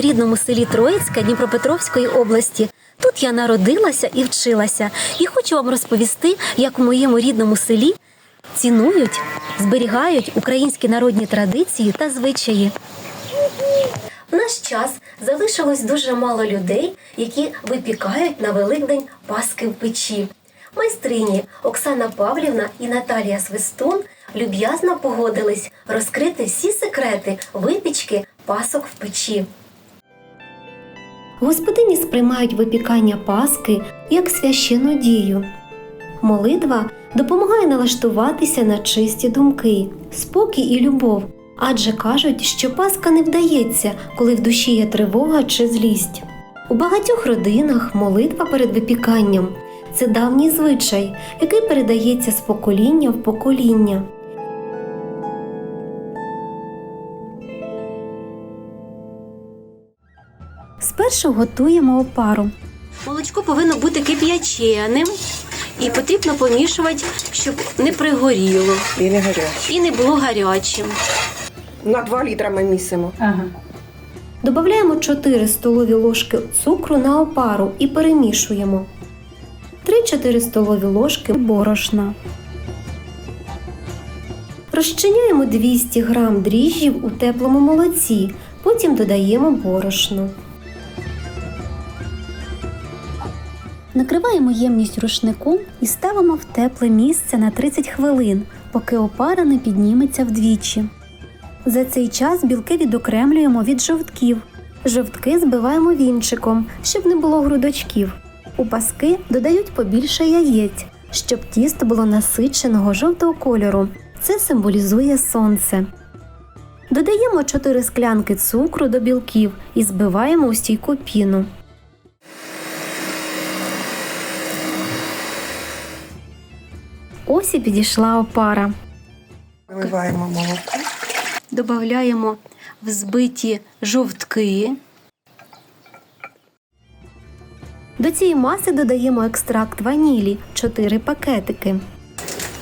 рідному селі Троїцька Дніпропетровської області. Тут я народилася і вчилася, і хочу вам розповісти, як у моєму рідному селі цінують, зберігають українські народні традиції та звичаї. В наш час залишилось дуже мало людей, які випікають на Великдень паски в печі. Майстрині Оксана Павлівна і Наталія Свистун люб'язно погодились розкрити всі секрети випічки пасок в печі. Господині сприймають випікання паски як священну дію. Молитва допомагає налаштуватися на чисті думки, спокій і любов, адже кажуть, що паска не вдається, коли в душі є тривога чи злість. У багатьох родинах молитва перед випіканням це давній звичай, який передається з покоління в покоління. Спершу готуємо опару. Молочко повинно бути кип'яченим і потрібно помішувати, щоб не пригоріло І не гарячі. і не було гарячим. На 2 літра ми місимо. Ага. Додаємо 4 столові ложки цукру на опару і перемішуємо. 3-4 столові ложки борошна. Розчиняємо 200 г дріжджів у теплому молоці, потім додаємо борошно. Накриваємо ємність рушником і ставимо в тепле місце на 30 хвилин, поки опара не підніметься вдвічі. За цей час білки відокремлюємо від жовтків. Жовтки збиваємо вінчиком, щоб не було грудочків. У паски додають побільше яєць, щоб тісто було насиченого жовтого кольору. Це символізує сонце. Додаємо 4 склянки цукру до білків і збиваємо у стійку піну. Ось і підійшла опара. Виливаємо молоко. Додаємо взбиті жовтки. До цієї маси додаємо екстракт ванілі 4 пакетики.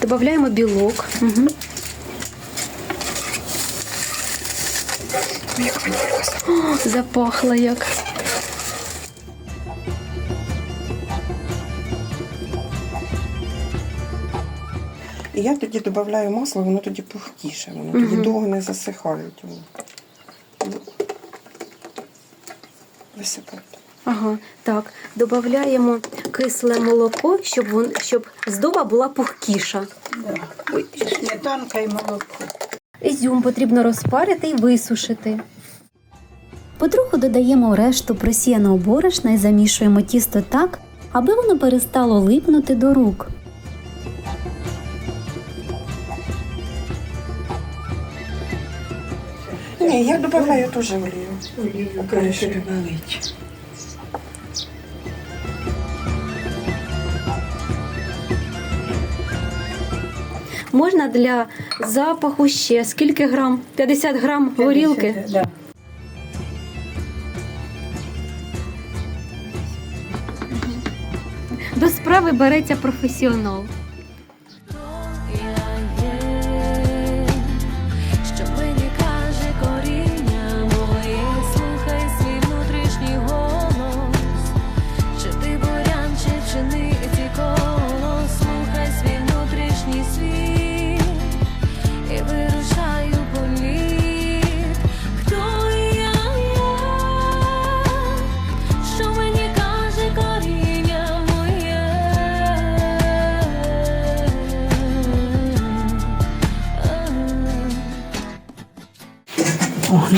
Додаємо білок. Угу. Запахло як. І я тоді додаю масло, воно тоді пухкіше, воно тоді довго не засихають. Висипати. Ага, так. Додаємо кисле молоко, щоб, вон, щоб здоба була пухкіша. Ой, сметанка і молоко. Ізюм потрібно розпарити і висушити. Потроху додаємо решту просіяного борошна і замішуємо тісто так, аби воно перестало липнути до рук. Ні, я додаю теж олію. Олію краще добавити. Можна для запаху ще скільки грам? 50 грам горілки. Да. До справи береться професіонал.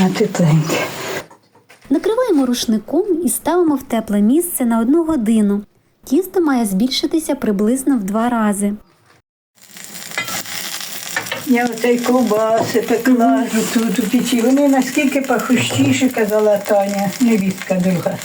На тепленьке. Накриваємо рушником і ставимо в тепле місце на одну годину. Тісто має збільшитися приблизно в два рази. Я оцей ковбаси пекла тут у печі. Вони наскільки пахущіші, казала Таня, невістка друга.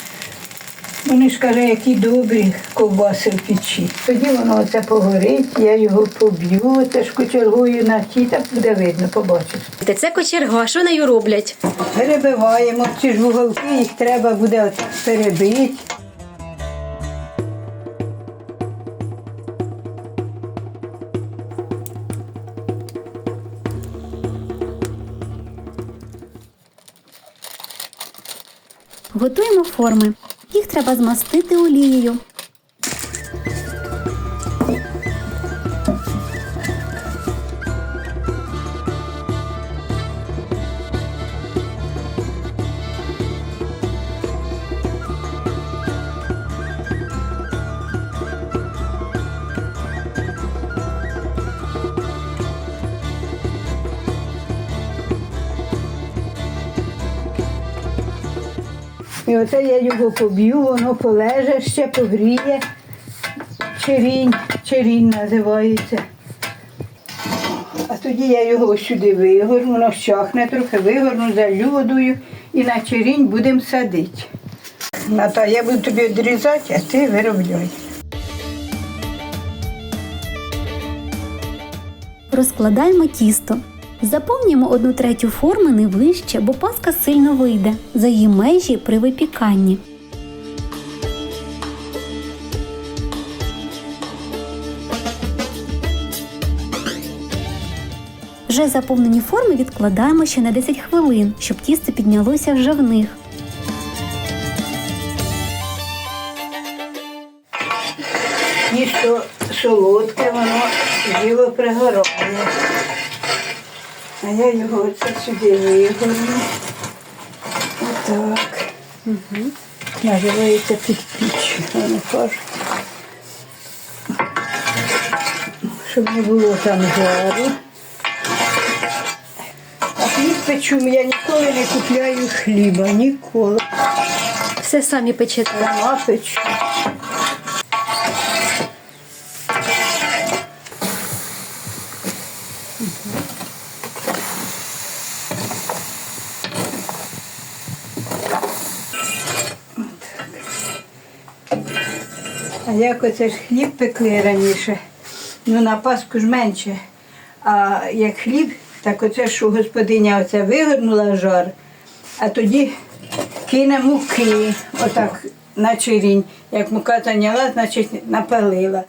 Вони ж каже, які добрі ковбаси в печі. Тоді воно оце погорить, я його поб'ю, теж кочергую на ті, так буде видно, побачиш. Це кочерга, що нею роблять? Перебиваємо ці ж вуголки, їх треба буде перебити. Готуємо форми. Їх треба змастити олією. Оце я його поб'ю, воно полеже, ще погріє. Черінь, черінь називається. А тоді я його сюди вигорну, воно щахне трохи, вигорну, залю водою і на черінь будемо садити. Ната, я буду тобі відрізати, а ти виробляй. Розкладаємо тісто. Заповнюємо одну третю форми не вище, бо паска сильно вийде за її межі при випіканні. Вже заповнені форми відкладаємо ще на 10 хвилин, щоб тісто піднялося вже в них. Тісто солодке, воно діло пригорає. А я його оце сюди вигорну. Отак. Угу. Називається підпіч, вони кажуть. Щоб не було там жару. А хліб печу, я ніколи не купляю хліба, ніколи. Все самі печете. Сама печу. А як оце ж хліб пекли раніше, ну на Пасху ж менше. А як хліб, так оце що господиня оце вигорнула жар, а тоді кине муки, отак на черінь. Як мука зайняла, значить напалила.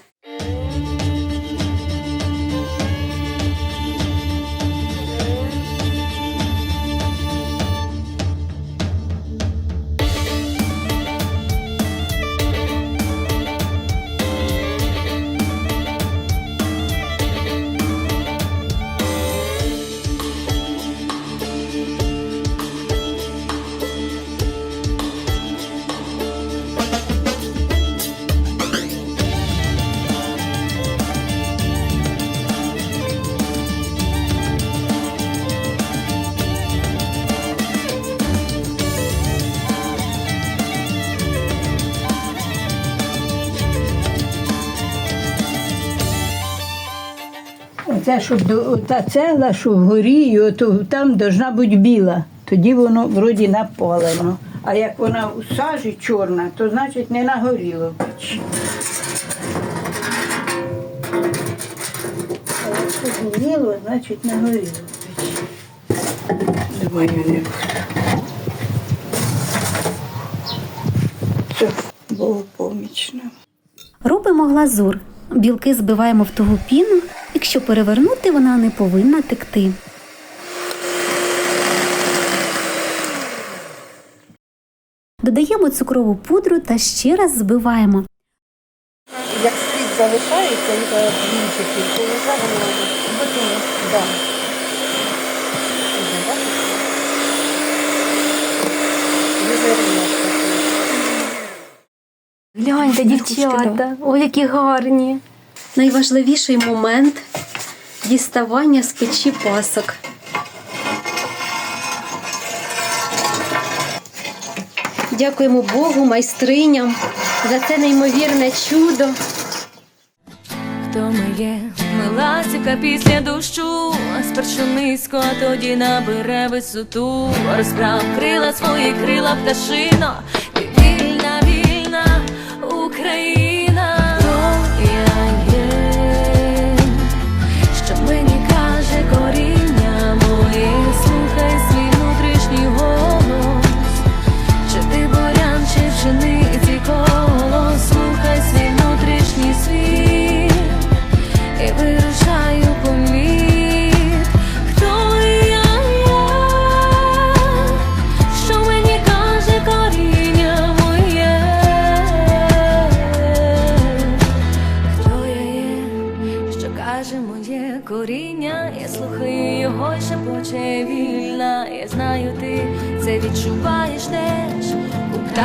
Оце, щоб до- та цела, що вгорі, і ото там должна бути біла. Тоді воно вроді напалено. А як вона у сажі чорна, то значить не нагоріло. А якщо згоріло, значить нагоріло печі. Думаю, не буду. Все, Богу поміч нам. Робимо глазур. Білки збиваємо в тугу піну. Якщо перевернути, вона не повинна текти. Додаємо цукрову пудру та ще раз збиваємо. Як слід залишається, і та вінчики, то вже воно готово. Да. Гляньте, дівчата, ой, які гарні. Найважливіший момент діставання з печі пасок. Дякуємо Богу, майстриням за це неймовірне чудо. Хто ми є? Ми ластівка після дощу, спершу низько, а тоді набере висоту. Розправ крила свої крила пташино, ти вільна, вільна Україна.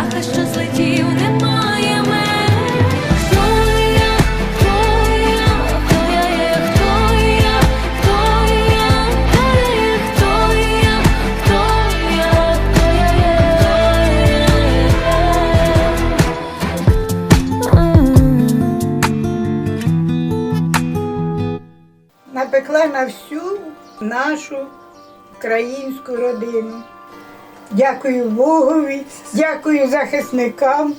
Птаха, що злетів, немає меж. Хто я, хто я, хто я? Є, хто я, хто я, хто я? Хто я, хто я, хто я? Є. Напекла на всю нашу українську родину. Дякую Богові, дякую захисникам.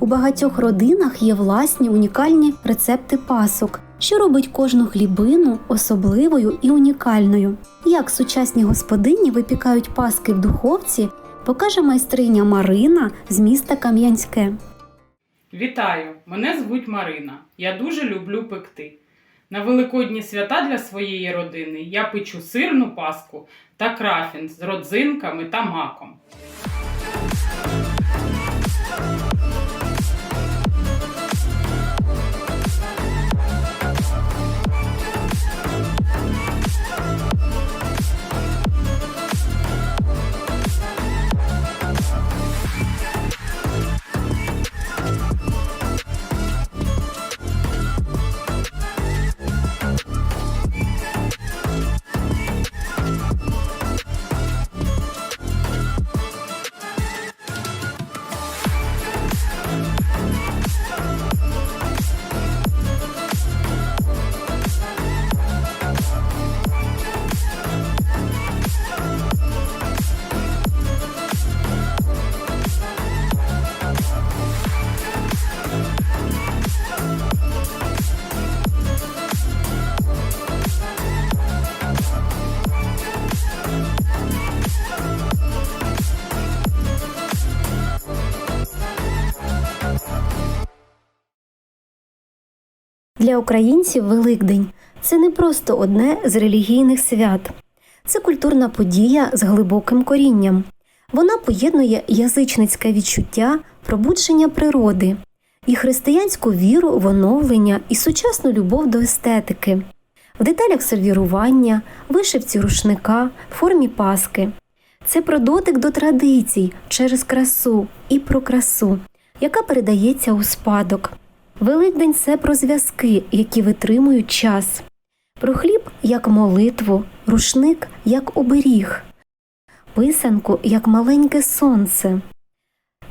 У багатьох родинах є власні унікальні рецепти пасок, що робить кожну хлібину особливою і унікальною. Як сучасні господині випікають паски в духовці, покаже майстриня Марина з міста Кам'янське. Вітаю! Мене звуть Марина. Я дуже люблю пекти. На великодні свята для своєї родини я печу сирну паску та крафін з родзинками та маком. Українців Великдень це не просто одне з релігійних свят, це культурна подія з глибоким корінням. Вона поєднує язичницьке відчуття пробудження природи і християнську віру в оновлення і сучасну любов до естетики, в деталях сервірування, вишивці рушника, формі паски. Це про дотик до традицій через красу і про красу, яка передається у спадок. Великдень це про зв'язки, які витримують час, про хліб як молитву, рушник як оберіг, писанку як маленьке сонце.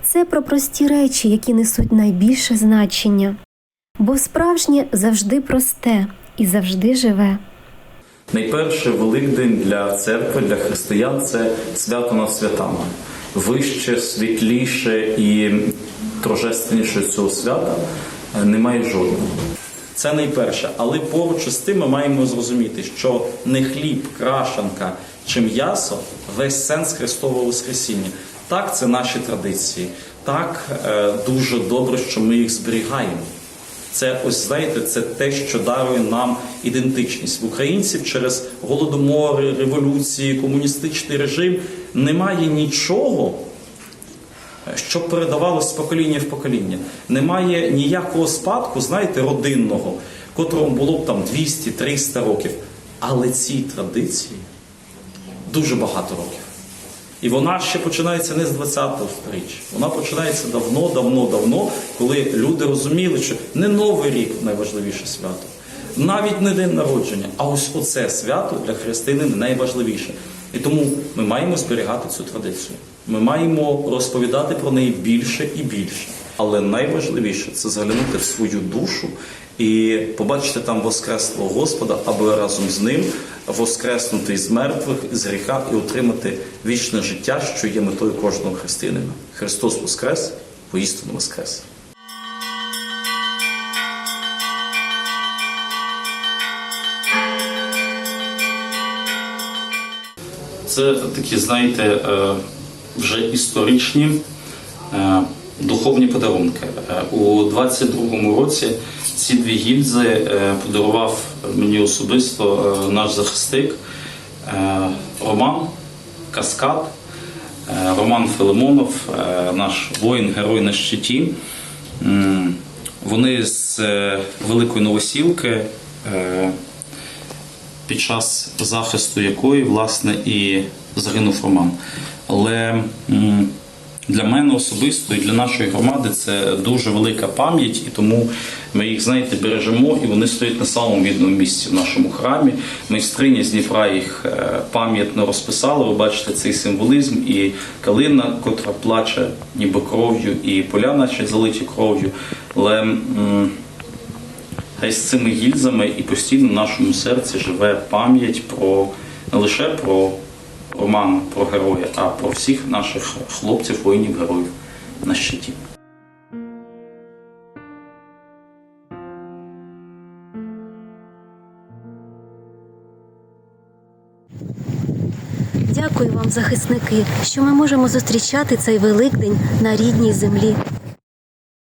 Це про прості речі, які несуть найбільше значення, бо справжнє завжди просте і завжди живе. Найперше Великдень для церкви, для християн це свято над святами. Вище, світліше і торжественніше цього свята немає жодного. Це найперше, але поруч із тим ми маємо зрозуміти, що не хліб, крашанка чи м'ясо весь сенс Христового Воскресіння. Так, це наші традиції. Так, е, дуже добре, що ми їх зберігаємо. Це ось знаєте, це те, що дарує нам ідентичність в українців через голодомори, революції, комуністичний режим. Немає нічого, що передавалося з покоління в покоління. Немає ніякого спадку, знаєте, родинного, котрому було б там 200-300 років. Але ці традиції дуже багато років. І вона ще починається не з 20-го сторіччя. Вона починається давно, давно, давно, коли люди розуміли, що не Новий рік найважливіше свято, навіть не день народження, а ось оце свято для християнина найважливіше. І тому ми маємо зберігати цю традицію. Ми маємо розповідати про неї більше і більше. Але найважливіше це заглянути в свою душу і побачити там Воскреслого Господа, аби разом з ним воскреснути із мертвих, з гріха і отримати вічне життя, що є метою кожного християнина. Христос Воскрес, поістину Воскрес. Це такі, знаєте, е, вже історичні е, духовні подарунки. Е, У 22-му році ці дві гільзи е, подарував мені особисто наш захисник Роман Каскад, Роман Филимонов, наш воїн-герой на щиті. Вони з Великої Новосілки, під час захисту якої, власне, і загинув Роман. Але для мене особисто і для нашої громади це дуже велика пам'ять, і тому ми їх, знаєте, бережемо, і вони стоять на самому відному місці в нашому храмі. Майстриня з Дніпра їх е, пам'ятно розписала. Ви бачите цей символізм, і калина, котра плаче ніби кров'ю, і поля, наче залиті кров'ю. Але Хай з цими гільзами і постійно в нашому серці живе пам'ять про не лише про Романа, про героя, а про всіх наших хлопців, воїнів, героїв на щиті. Дякую вам, захисники, що ми можемо зустрічати цей Великдень на рідній землі.